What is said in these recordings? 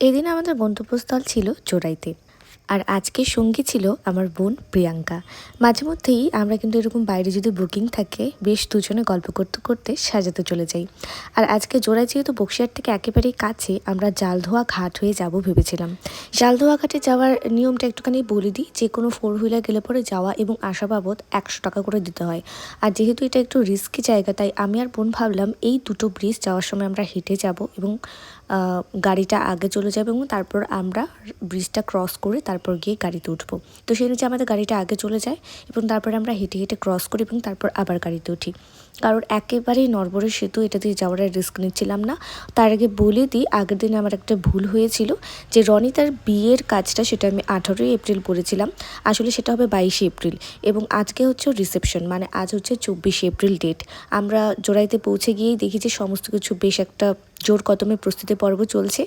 এদিন আমাদের গন্তব্যস্থল ছিল চোরাইতে। আর আজকে সঙ্গী ছিল আমার বোন প্রিয়াঙ্কা। মাঝে মধ্যেই আমরা কিন্তু এরকম বাইরে যদি বুকিং থাকে, বেশ দুজনে গল্প করতে করতে সাজাতে চলে যাই। আর আজকে জোড়াই যেহেতু বক্সিয়ার থেকে একেবারেই কাছে, আমরা জালধোয়া ঘাট হয়ে যাব ভেবেছিলাম। জালধোয়া ঘাটে যাওয়ার নিয়মটা একটুখানি বলে দিই, যে কোনো ফোর হুইলার গেলে পরে যাওয়া এবং আসা বাবদ একশো টাকা করে দিতে হয়। আর যেহেতু এটা একটু রিস্কি জায়গা, তাই আমি আর বোন ভাবলাম এই দুটো ব্রিজ যাওয়ার সময় আমরা হেঁটে যাব এবং গাড়িটা আগে চলে যাবে এবং তারপর আমরা ব্রিজটা ক্রস করে তারপর গিয়ে গাড়িতে উঠবো। তো সেই অনুযায়ী আমাদের গাড়িটা আগে চলে যায় এবং তারপরে আমরা হেঁটে হেঁটে ক্রস করি এবং তারপর আবার গাড়িতে উঠি। কারণ একেবারেই নরবরের সেতু, এটা দিয়ে যাওয়ার রিস্ক নিচ্ছিলাম না। তার আগে বলে দিই, আগের দিনে আমার একটা ভুল হয়েছিল যে রনি তার বিয়ের কাজটা সেটা আমি আঠারোই এপ্রিল করেছিলাম। আসলে সেটা হবে বাইশে এপ্রিল এবং আজকে হচ্ছে রিসেপশন মানে আজ হচ্ছে চব্বিশে এপ্রিল ডেট আমরা জোড়াইতে পৌঁছে গিয়েই দেখি যে সমস্ত কিছু বেশ একটা জোর কদমে প্রস্তুতি পর্ব চলছে।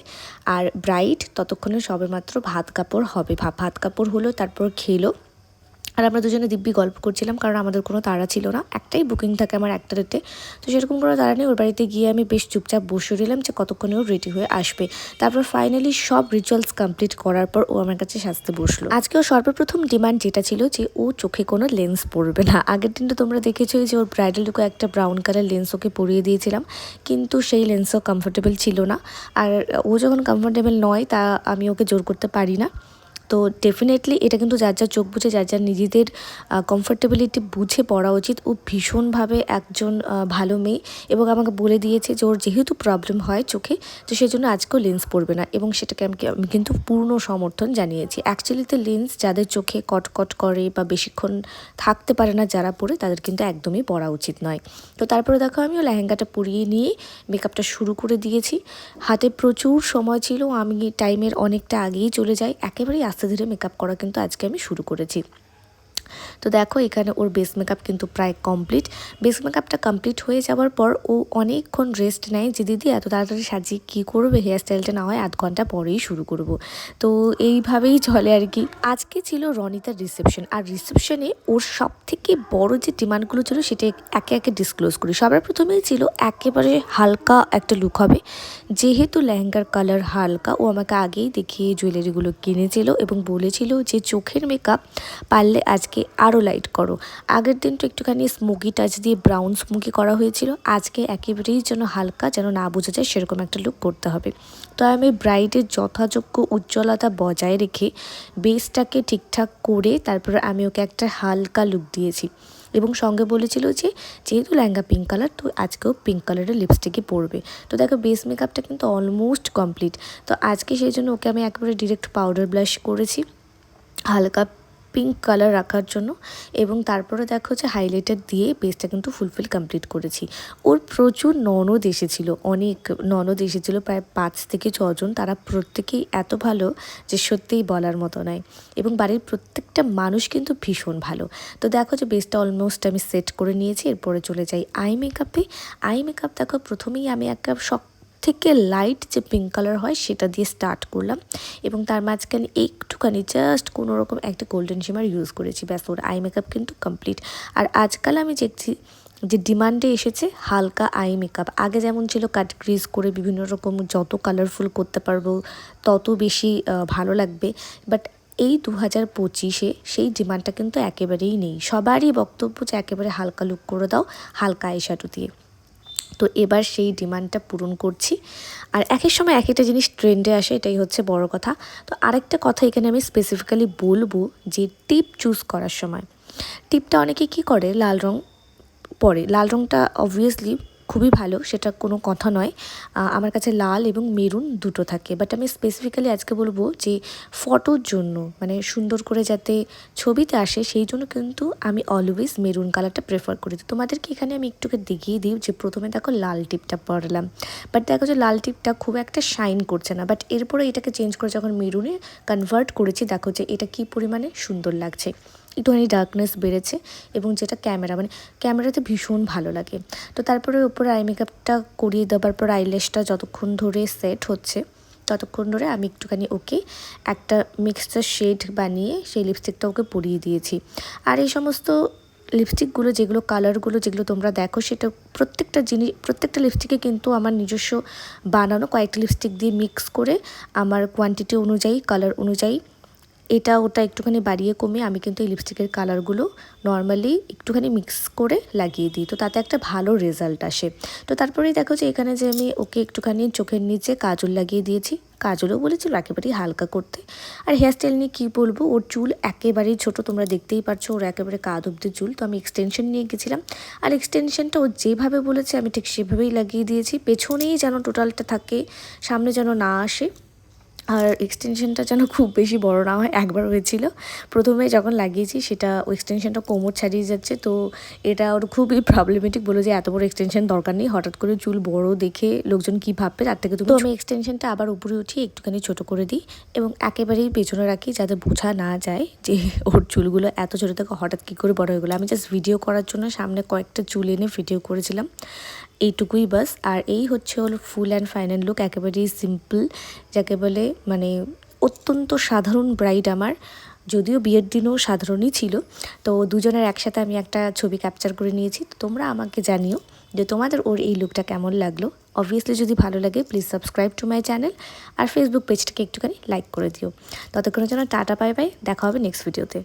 আর ব্রাইট ততক্ষণে সবেমাত্র ভাত কাপড় হবে। ভাত কাপড় হলো, তারপর খেলো। আর আমরা দুজনে দিব্যি গল্প করছিলাম, কারণ আমাদের কোনো তাড়া ছিল না। একটাই বুকিং থাকে আমার একটা ডেটে তো সেরকম কোনো তাড়া নেই, ওর বাড়িতে গিয়ে আমি বেশ চুপচাপ বসে রইলাম যে কতক্ষণে ও রেডি হয়ে আসবে। তারপর ফাইনালি সব রিচুয়ালস কমপ্লিট করার পর ও আমার কাছে সাজতে বসল। আজকে ও সর্বপ্রথম ডিমান্ড যেটা ছিল যে ও চোখে কোনো লেন্স পরবে না। আগের দিনটা তোমরা দেখেছোই যে ওর ব্রাইডাল লুকে একটা ব্রাউন কালার লেন্স ওকে পরিয়ে দিয়েছিলাম, কিন্তু সেই লেন্সও কমফোর্টেবল ছিল না। আর ও যখন কমফোর্টেবল নয় তা আমি ওকে জোর করতে পারি না। তো ডেফিনেটলি এটা কিন্তু যার যার চোখ বুঝে, যার যার নিজেদের কমফোর্টেবিলিটি বুঝে পড়া উচিত। ও ভীষণভাবে একজন ভালো মেয়ে এবং আমাকে বলে দিয়েছে যে ওর যেহেতু প্রবলেম হয় চোখে, তো সেই জন্য আজকেও লেন্স পরবে না এবং সেটাকে আমি আমি কিন্তু পূর্ণ সমর্থন জানিয়েছি। অ্যাকচুয়ালিতে লেন্স যাদের চোখে কটকট করে বা বেশিক্ষণ থাকতে পারে না যারা পরে, তাদের কিন্তু একদমই পরা উচিত নয়। তো তারপরে দেখো আমি ও লেহেঙ্গাটা পরিয়ে নিয়ে মেকআপটা শুরু করে দিয়েছি। হাতে প্রচুর সময় ছিল, আমি টাইমের অনেকটা আগেই চলে যাই। একেবারেই আস্তে ধীরে মেকআপ করা কিন্তু আজকে আমি শুরু করেছি। তো দেখো, এখানে ওর বেস মেকআপ কিন্তু প্রায় কমপ্লিট বেস মেকআপটা কমপ্লিট হয়ে যাওয়ার পর ও অনেকক্ষণ রেস্ট নেয় যে, দিদি, এত তাড়াতাড়ি সাজিয়ে কী করবে? হেয়ার স্টাইলটা না হয় আধ ঘণ্টা পরেই শুরু করব। তো এইভাবেই চলে আর কি। আজকে ছিল রনিতার রিসেপশন আর রিসেপশনে ওর সব থেকে বড় যে ডিমান্ডগুলো ছিল, সেটা একে একে ডিসক্লোজ করি। সবার প্রথমেই ছিল একেবারে হালকা একটা লুক হবে। যেহেতু লেহেঙ্গার কালার হালকা, ও আমাকে আগেই দেখিয়ে জুয়েলারিগুলো কিনেছিল এবং বলেছিল যে, চোখের মেকআপ পারলে আজকে আরও লাইট করো। আগের দিন তো একটুখানি স্মোকি টাচ দিয়ে ব্রাউন স্মোকি করা হয়েছিল। আজকে একেবারেই যেন হালকা যেন না বোঝা যায় সেরকম একটা লুক করতে হবে। তো আমি ব্রাইডের যথাযোগ্য উজ্জ্বলতা বজায় রেখে বেসটাকে ঠিকঠাক করে তারপর আমি ওকে একটা হালকা লুক দিয়েছি। এবং সঙ্গে বলেছিল যে, যেহেতু লেহেঙ্গা পিঙ্ক কালার তো আজকেও পিঙ্ক কালারের লিপস্টিকই পরবে। তো দেখো বেস মেকআপটা কিন্তু অলমোস্ট কমপ্লিট তো আজকে সেই জন্য ওকে আমি একেবারে ডিরেক্ট পাউডার ব্লাশ করেছি। হালকা পিঙ্ক কালার রাখার জন্য এবং তারপরে দেখো যে হাইলাইটার দিয়ে বেসটা কিন্তু ফুলফিল কমপ্লিট করেছি। ওর প্রচুর ননদ এসেছিল, অনেক ননদ এসেছিল, প্রায় পাঁচ থেকে ছজন। তারা প্রত্যেকেই এত ভালো যে সত্যিই বলার মতো নয়। এবং বাড়ির প্রত্যেকটা মানুষ কিন্তু ভীষণ ভালো। তো দেখো যে বেসটা অলমোস্ট আমি সেট করে নিয়েছি, এরপরে চলে যাই আই মেকআপে আই মেকআপ দেখো, প্রথমেই আমি একটা শখ থেকে লাইট যে পিঙ্ক কালার হয়, সেটা দিয়ে স্টার্ট করলাম। এবং তার মাঝখানে একটুখানি জাস্ট কোনো রকম একটা গোল্ডেন শিমার ইউজ করেছি। ব্যাস, ওর আই মেকআপ কিন্তু কমপ্লিট আর আজকাল আমি দেখছি যে ডিমান্ডে এসেছে হালকা আই মেকআপ আগে যেমন ছিল কাট ক্রিজ করে বিভিন্ন রকম যত কালারফুল করতে পারব, তত বেশি ভালো লাগবে। বাট এই দু হাজার পঁচিশে সেই ডিমান্ডটা কিন্তু একেবারেই নেই। সবারই বক্তব্য যে একেবারে হালকা লুক করে দাও, হালকা আইশ্যাডো দিয়ে। তো এবার সেই ডিমান্ডটা পূরণ করছি। আর একের সময় এক একটা জিনিস ট্রেন্ডে আসে, এটাই হচ্ছে বড় কথা। তো আরেকটা কথা এখানে আমি স্পেসিফিক্যালি বলব যে টিপ চুজ করার সময়। টিপটা অনেকে কি করে? লাল রং পরে। লাল রংটা অবভিয়াসলি খুবই ভালো, সেটা কোনো কথা নয়। আমার কাছে লাল এবং মেরুন দুটো থাকে। বাট আমি স্পেসিফিক্যালি আজকে বলব যে ফটোর জন্য মানে সুন্দর করে যাতে ছবিতে আসে, সেই জন্য কিন্তু আমি অলওয়েজ মেরুন কালারটা প্রেফার করি। তোমাদেরকে এখানে আমি একটুকে দেখিয়ে দিই যে প্রথমে দেখো লাল টিপটা পরলাম। বাট দেখো যে লাল টিপটা খুব একটা শাইন করছে না। বাট এরপরে এটাকে চেঞ্জ করে যখন মেরুনে কনভার্ট করেছি, দেখো যে এটা কি পরিমাণে সুন্দর লাগছে। একটুখানি ডার্কনেস বেড়েছে এবং যেটা ক্যামেরা মানে ক্যামেরাতে ভীষণ ভালো লাগে। তো তারপরে উপরে আই মেকআপটা করিয়ে দেওয়ার পর আইল্যাশটা যতক্ষণ ধরে সেট হচ্ছে, ততক্ষণ ধরে আমি একটুখানি ওকে একটা মিক্সচার শেড বানিয়ে সেই লিপস্টিকটা ওকে পরিয়ে দিয়েছি। আর এই সমস্ত লিপস্টিকগুলো যেগুলো কালারগুলো যেগুলো তোমরা দেখো, সেটা প্রত্যেকটা জিনিস প্রত্যেকটা লিপস্টিকে কিন্তু আমার নিজস্ব বানানো কয়েকটা লিপস্টিক দিয়ে মিক্স করে আমার কোয়ান্টিটি অনুযায়ী কালার অনুযায়ী এটা ওটা একটুখানি বাড়িয়ে কমিয়ে আমি কিন্তু এই লিপস্টিকের কালারগুলো নর্মালি একটুখানি মিক্স করে লাগিয়ে দিই। তো তাতে একটা ভালো রেজাল্ট আসে। তো তারপরেই দেখো যে এখানে যে আমি ওকে একটুখানি চোখের নিচে কাজল লাগিয়ে দিয়েছি। কাজলও বলেছিল একেবারেই হালকা করতে। আর হেয়ারস্টাইল নিয়ে কী বলব? ওর চুল একেবারেই ছোট, তোমরা দেখতেই পারছ ওর একেবারে কাঁধ অব্দি চুল। তো আমি এক্সটেনশন নিয়ে গেছিলাম। আর এক্সটেনশনটা ও যেভাবে বলেছে আমি ঠিক সেভাবেই লাগিয়ে দিয়েছি। পেছনেই যেন টোটালটা থাকে, সামনে যেন না আসে। আর এক্সটেনশনটা যেন খুব বেশি বড় না হয় একবার হয়েছিল। প্রথমে যখন লাগিয়েছি সেটা ওই এক্সটেনশনটা কোমর ছাড়িয়ে যাচ্ছে তো এটা ওর খুবই প্রবলেমেটিক বলে যে এত বড় এক্সটেনশন দরকার নেই। হঠাৎ করে চুল বড় দেখে লোকজন কি ভাববে তার থেকে তুমি তো আমি এক্সটেনশনটা আবার উপরে উঠিয়ে একটুখানি ছোট করে দিই এবং একেবারেই পেছনে রাখি যাতে বোঝা না যায় যে ওর চুলগুলো এত ছোটো। থেকে হঠাৎ কী করে বড় হয়ে গেলো। আমি জাস্ট ভিডিও করার জন্য সামনে কয়েকটা চুল এনে ভিডিও করেছিলাম। এইটুকুই বাস। আর এই হচ্ছে হলো ফুল অ্যান্ড ফাইনাল লুক একেবারেই সিম্পল যাকে বলে মানে অত্যন্ত সাধারণ ব্রাইড আমার। যদিও বিয়ের দিনও সাধারণই ছিল, তো দুজনের একসাথে আমি একটা ছবি ক্যাপচার করে নিয়েছি। তো তোমরা আমাকে জানিও যে তোমাদের ওর এই লুকটা কেমন লাগল। অবভিয়াসলি যদি ভালো লাগে please subscribe to my channel R Facebook পেজটাকে একটুখানি লাইক করে দিও। ততক্ষণের জন্য টাটা পাই পাই দেখা হবে নেক্সট ভিডিওতে